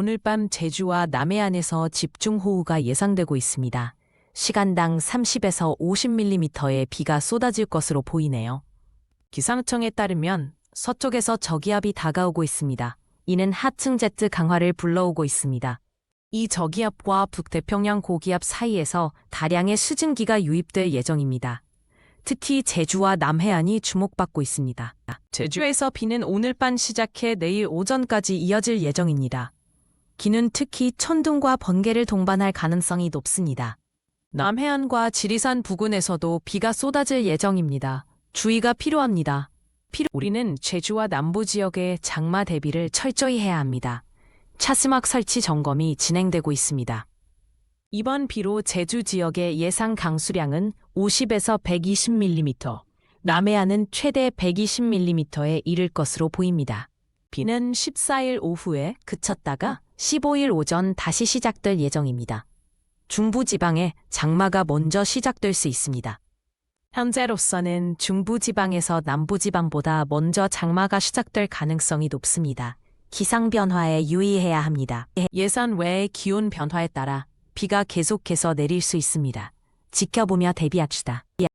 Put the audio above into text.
오늘 밤 제주와 남해안에서 집중호우가 예상되고 있습니다. 시간당 30에서 50mm의 비가 쏟아질 것으로 보이네요. 기상청에 따르면 서쪽에서 저기압이 다가오고 있습니다. 이는 하층 제트 강화를 불러오고 있습니다. 이 저기압과 북태평양 고기압 사이에서 다량의 수증기가 유입될 예정입니다. 특히 제주와 남해안이 주목받고 있습니다. 제주에서 비는 오늘 밤 시작해 내일 오전까지 이어질 예정입니다. 기는 특히 천둥과 번개를 동반할 가능성이 높습니다. 남해안과 지리산 부근에서도 비가 쏟아질 예정입니다. 주의가 필요합니다. 필요- 우리는 제주와 남부 지역의 장마 대비를 철저히 해야 합니다. 차스막 설치 점검이 진행되고 있습니다. 이번 비로 제주 지역의 예상 강수량은 50에서 120mm, 남해안은 최대 120mm에 이를 것으로 보입니다. 비는 14일 오후에 그쳤다가 15일 오전 다시 시작될 예정입니다. 중부지방에 장마가 먼저 시작될 수 있습니다. 현재로서는 중부지방에서 남부지방보다 먼저 장마가 시작될 가능성이 높습니다. 기상 변화에 유의해야 합니다. 예산 외의 기온 변화에 따라 비가 계속해서 내릴 수 있습니다. 지켜보며 대비합시다.